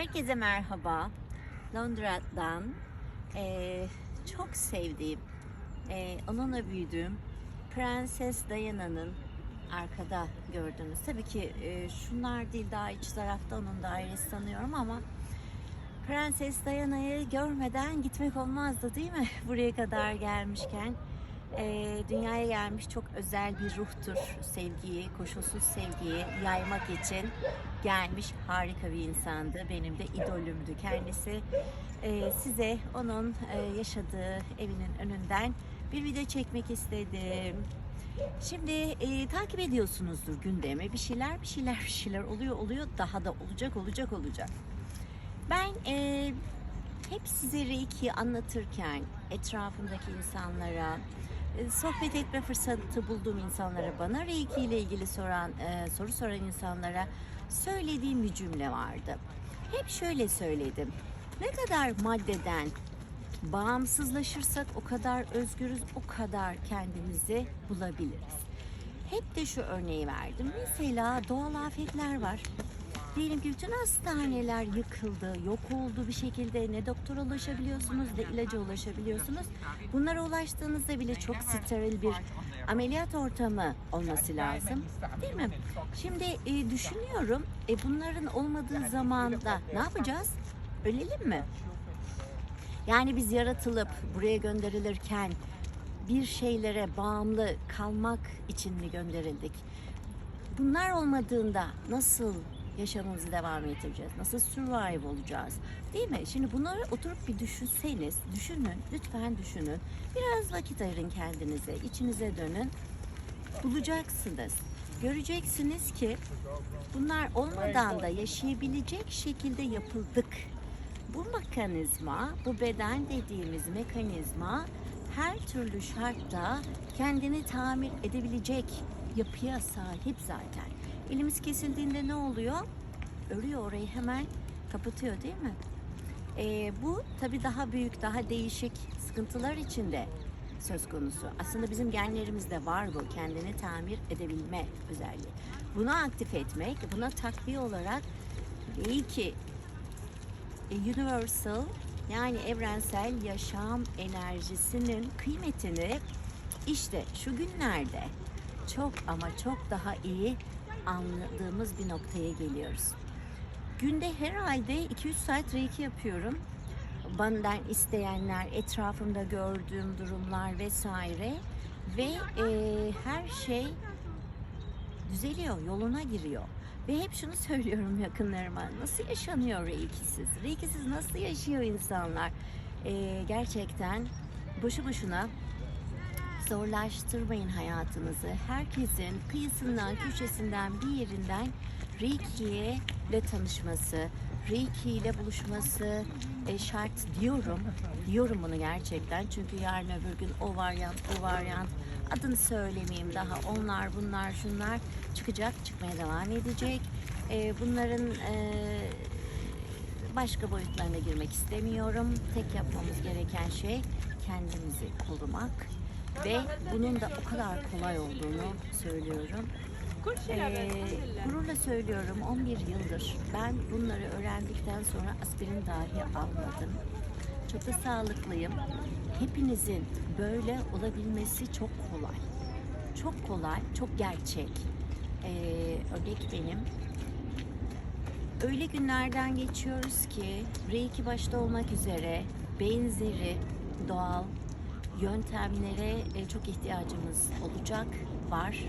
Herkese merhaba. Londra'dan eee, çok sevdiğim, eee, onunla büyüdüğüm Prenses Diana'nın arkada gördüğünüz. Tabii ki eee, şunlar değil daha iç tarafta onun dairesi sanıyorum ama Prenses Diana'yı görmeden gitmek olmazdı değil mi? Buraya kadar gelmişken. Eee, dünyaya gelmiş çok özel bir ruhtur. Sevgiyi, koşulsuz sevgiyi yaymak için gelmiş harika bir insandı. Benim de idolümdü kendisi. Eee, size onun eee, yaşadığı evinin önünden bir video çekmek istedim. Şimdi eee, takip ediyorsunuzdur gündemi. Bir şeyler bir şeyler bir şeyler oluyor oluyor daha da olacak olacak olacak. Ben eee, hep size Reiki'yi anlatırken etrafımdaki insanlara, e, sohbet etme fırsatı bulduğum insanlara, bana Reiki ile ilgili soran, e, soru soran insanlara söylediğim bir cümle vardı. Hep şöyle söyledim. Ne kadar maddeden bağımsızlaşırsak o kadar özgürüz, o kadar kendimizi bulabiliriz. Hep de şu örneği verdim. Mesela doğal afetler var. Diyelim ki bütün hastaneler yıkıldı, yok oldu bir şekilde ne doktora ulaşabiliyorsunuz ne ilaca ulaşabiliyorsunuz. Bunlara ulaştığınızda bile çok steril bir ameliyat ortamı olması lazım. Değil mi? Şimdi e, düşünüyorum e, bunların olmadığı zamanda ne yapacağız? Ölelim mi? Yani biz yaratılıp buraya gönderilirken bir şeylere bağımlı kalmak için mi gönderildik? Bunlar olmadığında nasıl yaşamımızı devam ettireceğiz? Nasıl survive olacağız? Değil mi? Şimdi bunları oturup bir düşünseniz, düşünün, lütfen düşünün. Biraz vakit ayırın kendinize, içinize dönün. Bulacaksınız. Göreceksiniz ki bunlar olmadan da yaşayabilecek şekilde yapıldık. Bu mekanizma, bu beden dediğimiz mekanizma her türlü şartta kendini tamir edebilecek yapıya sahip zaten. Elimiz kesildiğinde ne oluyor? Örüyor orayı hemen kapatıyor değil mi? Ee, bu tabii daha büyük, daha değişik sıkıntılar içinde söz konusu. Aslında bizim genlerimizde var bu kendini tamir edebilme özelliği. Bunu aktif etmek, buna takviye olarak iyi ki e, universal yani evrensel yaşam enerjisinin kıymetini işte şu günlerde çok ama çok daha iyi anladığımız bir noktaya geliyoruz. Günde herhalde 2-3 saat reiki yapıyorum. Benden isteyenler, etrafımda gördüğüm durumlar vesaire ve e, her şey düzeliyor, yoluna giriyor. Ve hep şunu söylüyorum yakınlarıma. Nasıl yaşanıyor reikisiz? Reikisiz nasıl yaşıyor insanlar? Ee, gerçekten boşu boşuna zorlaştırmayın hayatınızı. Herkesin kıyısından, köşesinden, bir yerinden Reiki ile tanışması, Reiki ile buluşması e, şart diyorum. Diyorum bunu gerçekten. Çünkü yarın öbür gün o varyant, bu varyant adını söylemeyeyim daha. Onlar, bunlar, şunlar çıkacak, çıkmaya devam edecek. E, bunların e, başka boyutlarına girmek istemiyorum. Tek yapmamız gereken şey kendimizi korumak ve bunun da o kadar kolay olduğunu söylüyorum. Ee, gururla söylüyorum 11 yıldır ben bunları öğrendikten sonra aspirin dahi almadım. Çok da sağlıklıyım. Hepinizin böyle olabilmesi çok kolay. Çok kolay, çok gerçek. Ee, örnek benim. Öyle günlerden geçiyoruz ki Reiki başta olmak üzere benzeri doğal yöntemlere e, çok ihtiyacımız olacak, var.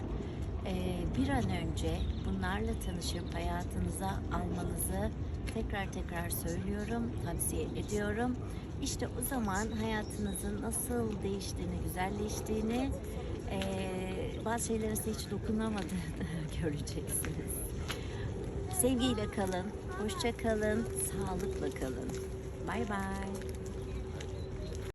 E, Bir an önce bunlarla tanışıp hayatınıza almanızı tekrar tekrar söylüyorum, tavsiye ediyorum. İşte o zaman hayatınızın nasıl değiştiğini, güzelleştiğini, e, bazı şeylerin size hiç dokunamadığını göreceksiniz. Sevgiyle kalın, hoşça kalın, sağlıkla kalın. Bay bay.